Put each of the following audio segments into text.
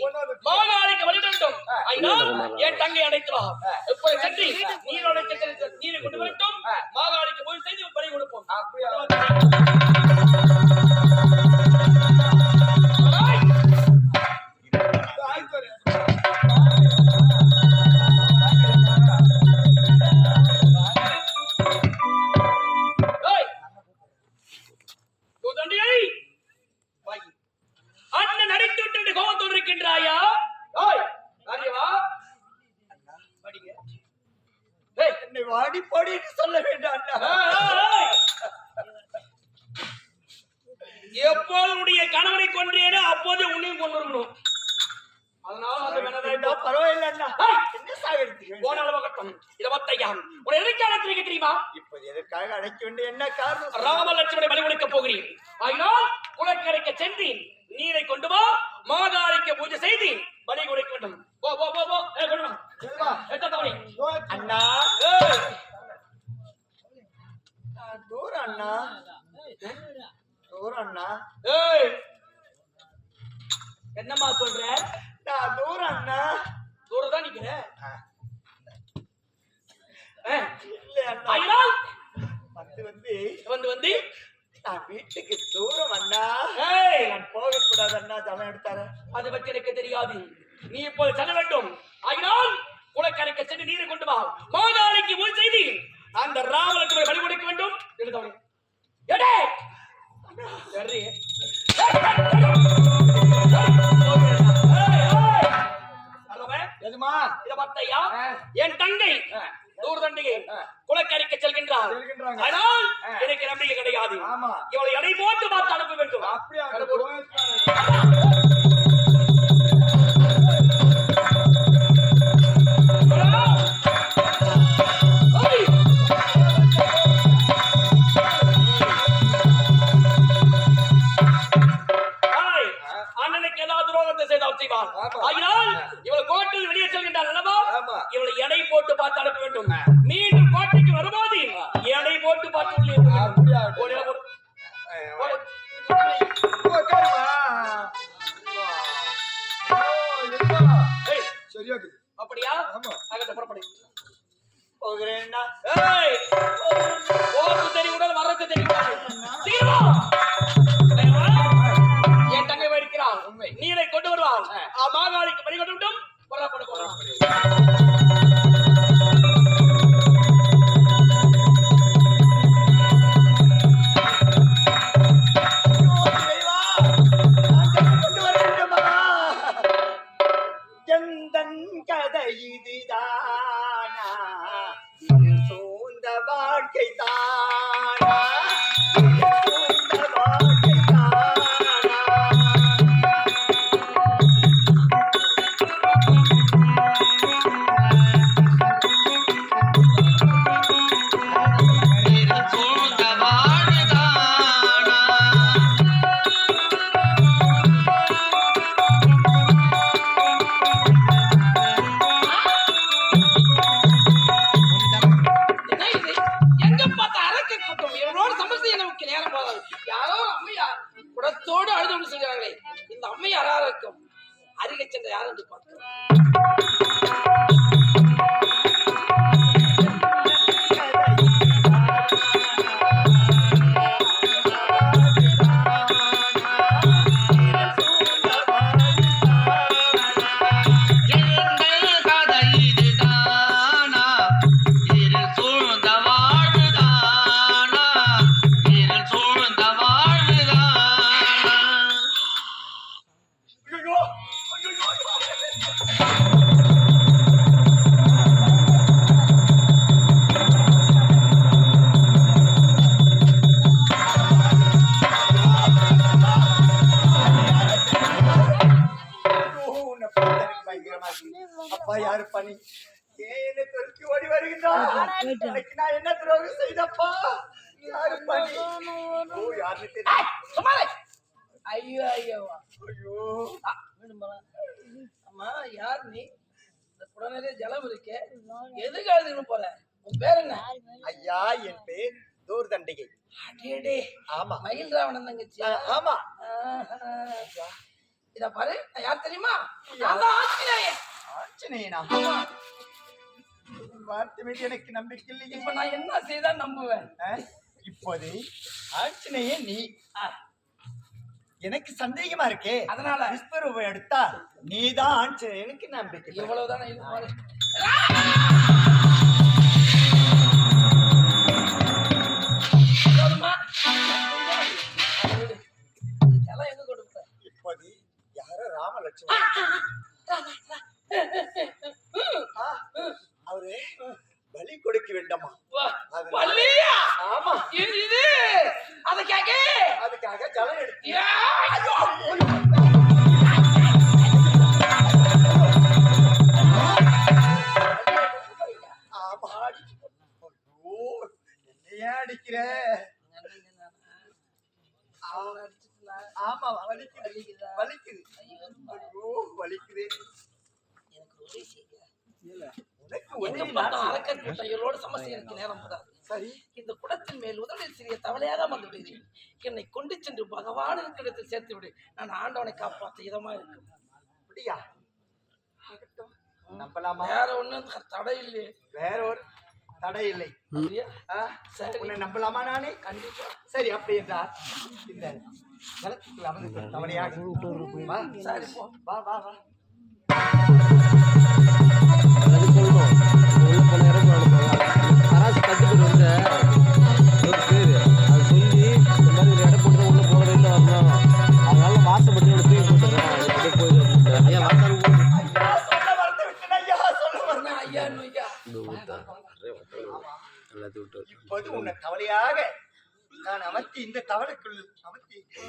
வழிநடட்டும் ஆ. அதனால் என் தங்கை அடைத்து வா ஆ. இப்போது சென்று நீரோட சென்று நீரை கொண்டு வரட்டும். ஆ. மாகாளிக்கு போய் செய்து பலி கொடுப்போம். அப்படியா? இப்போது எதற்காக அழைக்க வேண்டிய என்ன காரணம்? சொல்லுங்க. ராமலட்சுமணை பலி கொடுக்கப் போகிறேன் ஆகினால் குளக்கரைக்கு சென்றேன் நீரை கொண்டு வா மாகாளிக்கு பூஜை செய்து பலி கொடுக்க வேண்டும். போ போ போ போ. ஏய், கொண்டு வா. அண்ணா தூரம் அண்ணா. தூரம் அண்ணா. ஏய். என்னம்மா சொல்ற? நான் தூரம் அண்ணா. தூரம் தான் நிக்கிற இல்லை அண்ணா. வந்து வந்து வந்து வந்து நான் வீட்டுக்கு தூரம் அண்ணா நான் போகக்கூடாது அண்ணா ஜலம் எடுத்தாரு. அதை பற்றி எனக்கு தெரியாது. நீ இப்போது செல்ல வேண்டும். ஆகினால் குளக்கரைக்கு சென்று நீரை கொண்டு வா. மாகாளிக்கு பூஜை செய்து. அந்த ராமலட்சுமணை பலி கொடுக்க வேண்டும். எழுதவனே. எடே! சரி. எதுமா? இத பார்த்தையா. என் தங்கை. தூர்தண்டிகை செல்கின்றார். ஆனால். எனக்கு நம்பிக்கை கிடையாது இவளை எடை போட்டு பார்த்து அனுப்ப வேண்டும் அண்ணனுக்கு எல்லா துரோகத்தை செய்தால். ஆகினால் இவள் கோட்டையில் வெளியே அல்லவா ஆமா. இவளை எடை போட்டு பார்த்து அனுப்ப வேண்டும் மீண்டும் கோட்டைக்கு வரும்போது எடை போட்டு பார்த்து உள்ளே சரியா. அப்படியா? புறப்படு. போகிறேன்னா. தெரியும் வர்றது தெரியும். என் தங்கை வருகிறாள் உண்மை. நீரை கொண்டு வருவாள். ஆ, மாகாளிக்கு பணி கொண்டு விட்டும் போறான் குடத்தோடு அழுது கொண்டு செல்கிறார்களே இந்த அம்மை யாரா இருக்கும்? அருகே சென்ற யார் என்று பார்க்கிறோம் சும்மாரே ஐயோ ஐயோ. ஐயோ. அம்மா யார் நீ? இந்த குடநெறிய ஜலம் இருக்கே. எதுக்கு அழுதுன்னு போற? உன் பேர் என்ன? ஐயா என் பேர் தூர்தண்டிகை. அடேடே. ஆமா. மயில் ராவணன் தங்கச்சி ஆமா. இத பாரு நான் யார் தெரியுமா? ஆஞ்சநேயன். ஆஞ்சநேயனா? வார்த்தை மீது எனக்கு நம்பிக்கை இல்லையே. இப்ப நான் என்ன செய்தா நம்புவேன்? இப்போது ஆஞ்சநேயன் நீ. எனக்கு சந்தேகமா இருக்கே. அதனால? விஸ்வரூபம் எடுத்தா நீதான் ஆஞ்சநேயனுக்கு நம்பிக்கை இல்லை. இவ்வளவுதானே இப்போது யாரோ ராமலட்சுமணன் ஆ, அவரு பலி கொடுக்க வேண்டாமா? வள்ளியா? ஆமா. இது? கேக்க. அதுக்காக ஜலம் எடுத்து. எங்க பார்த்தாலும் இவரோடு சமஸ்தை எனக்கு நேரம் கூடாது சரி. இந்த குடத்தின் மேல் உதவில் சிறிய தவளையாக வந்து விடுகிறேன் என்னை கொண்டு சென்று பகவான் இருக்கிறத்தில் சேர்த்து விடு. நான் ஆண்டவனை காப்பாற்ற இதமா இருக்கும். அப்படியா. நம்பலாமா? வேற ஒண்ணும் தடை இல்லையே. வேற ஒரு தடை இல்லை. அப்படியா? ஆ, சரி. உன்னை நம்பலாமா நானே? கண்டிப்பா. சரி அப்படி என்றால் இந்த ஜலத்துக்குள் அமர்ந்து தவணையாக வா. சரி போ. வா வா வா.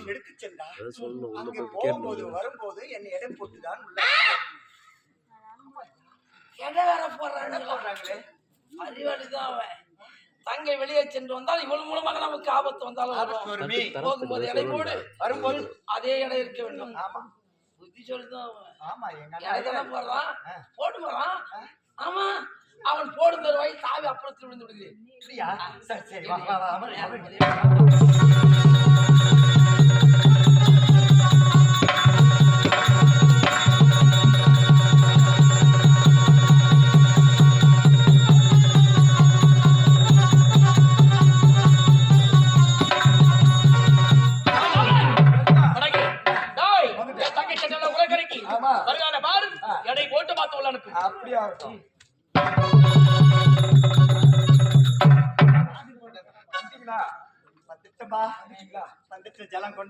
எடுத்து சென்றார் அங்கே போகும்போது வரும்போது என்னை இடம் போட்டுதான் உள்ள எட வேற போடுறாங்க போடுறாங்களே அறிவாளிதான் அவன். தங்கை வெளியே சென்று வந்தால் இவள் மூலமாக நமக்கு ஆபத்து வந்தாலும் போகும்போது எடை போடு. வரும்போது அதே இடம் இருக்க வேண்டும். ஆமா. புத்தி சொல்லிதான் அவன் எடை போடுறான். போட்டு போறான் ஆமா அவன் போடும் தருவாய் தாவி அப்புறத்தில் விழுந்து விடுகிறேன்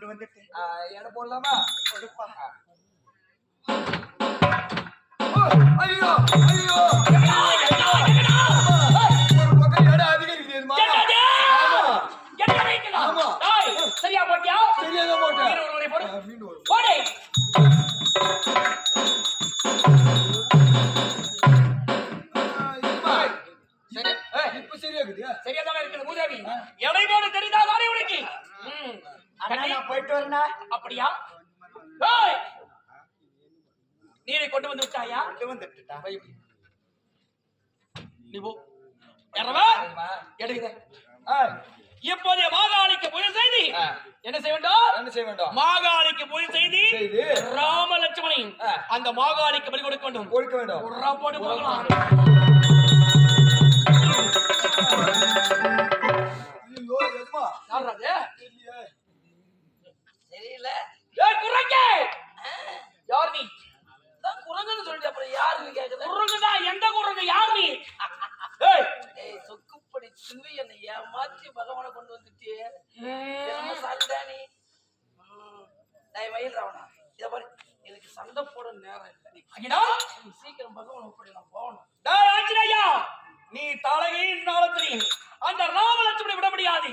கொண்டு வந்துட்டு இடம் போடலாமா? கொடுப்பா ஐயோ ஐயோ. ஒரு பக்கம்? ஆமா. டேய், சரியா போட்டியா? சரியா தான் போட்டேன். மீன் ஒரு முறை போடு. ஆ, மீன் ஒரு- போடு. சரி. ஏய், இப்ப சரியா தானே இருக்குது மூதேவி எடை போடு தெரியுதா தானே உனக்கு. அண்ணா நான் போயிட்டு வரேனா அப்படியா? டேய், நீரை கொண்டு வந்து விட்டாயா? கொண்டு நீ போ. யாரவா? எடுக்குத இப்போதைய மாகாளிக்கு புயல் செய்தி. என்ன செய்ய வேண்டும்? என்ன செய்ய வேண்டும்? மாகாளிக்கு புயல் செய்தி. ராம லட்சுமணி அந்த மாகாளிக்கு பலி கொடுக்க வேண்டும். கொடுக்க வேண்டும். போட்டு போகலாம் ஐயோ எதுமா யார்ரா அது? தெரியல ஏய் குரங்கே யார் நீ தான் குரங்குன்னு சொல்லிட்டு அப்புறம் யாருன்னு கேக்குது குரங்குதா எந்த குரங்கு யார் நீ ஏய் ஏய் சொக்குப்படி துவி என்னை ஏமாத்தி பகவானை கொண்டு வந்துட்டியே என்ன சாலிடா நீ ம். டேய் மயில் ராவணா இதை பாரு எனக்கு சண்டை போட நேரம் இல்லை அகிடா நீ சீக்கிரம் பகவான் ஒப்படி நான் போகணும் டேய் ஆஞ்சநேயா நீ தலைகையின் நாளத்திரி அந்த ராம லட்சுமணி விட முடியாது.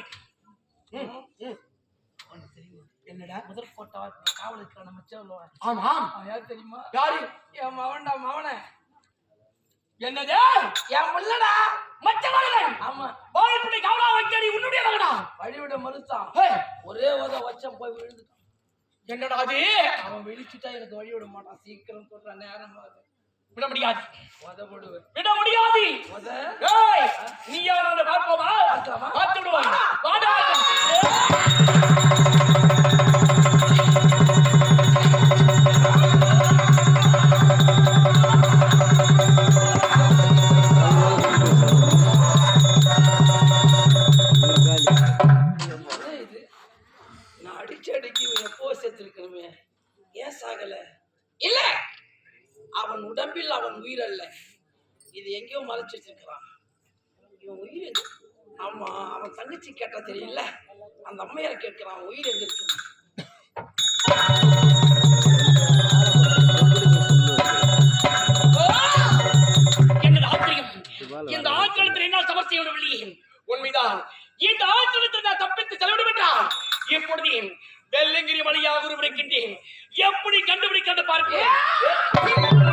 என்னடா? முதல் போட்டா காவல் இருக்கிற நம்ம சொல்லுவான் ஆமாம் அவன் யார் தெரியுமா? யாரு? என் மவன்டா மவனே என்னது? என் முள்ளடா. மச்ச மகன் ஆமா. வாய்ப்புடி கவலா வைக்கடி உன்னுடைய மகனா? வழிவிட மறுத்தான். ஒரே உத வச்சம் போய் விழுந்துட்டான் என்னடா அது? அவன் விழிச்சுட்டா எனக்கு வழி விட மாட்டான். சீக்கிரம் சொல்ற நேரம். விட முடியாது விட முடியாது இது எங்கேயோ மறைச்சு வச்சிருக்கிறான் இவன் உயிர் எங்க ஆமா அவன் தங்கச்சி கேட்டா தெரியல. அந்த அம்மையார கேட்கிறான் உயிர் எங்க இருக்கு? இந்த ஆட்களத்தில் என்னால் தவறு செய்ய விடவில்லையே உண்மைதான் இந்த ஆட்களத்தில் நான் தப்பித்து செலவிட என்றால் இப்பொழுது வெள்ளங்கிரி வழியாக உருவெடுக்கின்றேன். எப்படி கண்டுபிடிக்க பார்க்கிறேன்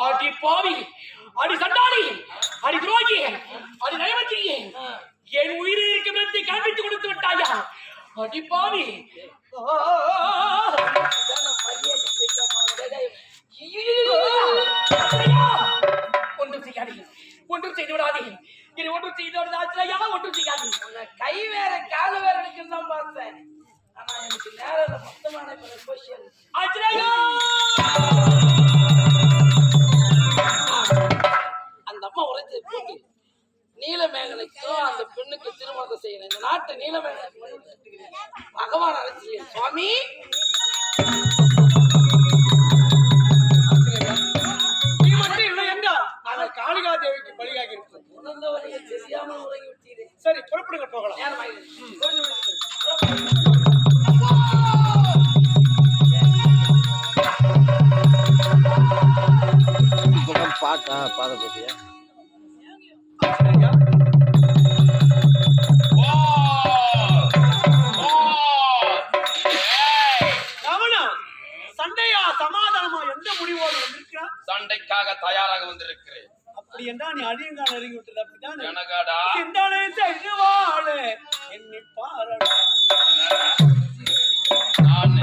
ஆடி பாவி. அடி சண்டாளி. அடி துரோகி. அடி நயவச்சி என் உயிரை இருக்கும் இடத்தை காண்பித்து கொடுத்து விட்டாயா? அடி பாவி. ஆ! பகவான் அழைச்சி சுவாமி. நீ மட்டும் இல்லை எங்க? அந்த காளிகா தேவிக்கு பலியாகி இருக்கு உணர்ந்த வழியை தெரியாமல் உறங்கி விட்டீரே சரி புறப்படுங்க போகலாம். பாட்டா பாத பத்தியா வந்திருக்கிறேன். அப்படி நீ அடியங்கால் இறங்கி விட்டது அப்படித்தானே எனக்காடா சிந்தனை செய்து வாழ. எண்ணி பாரடா. நான்.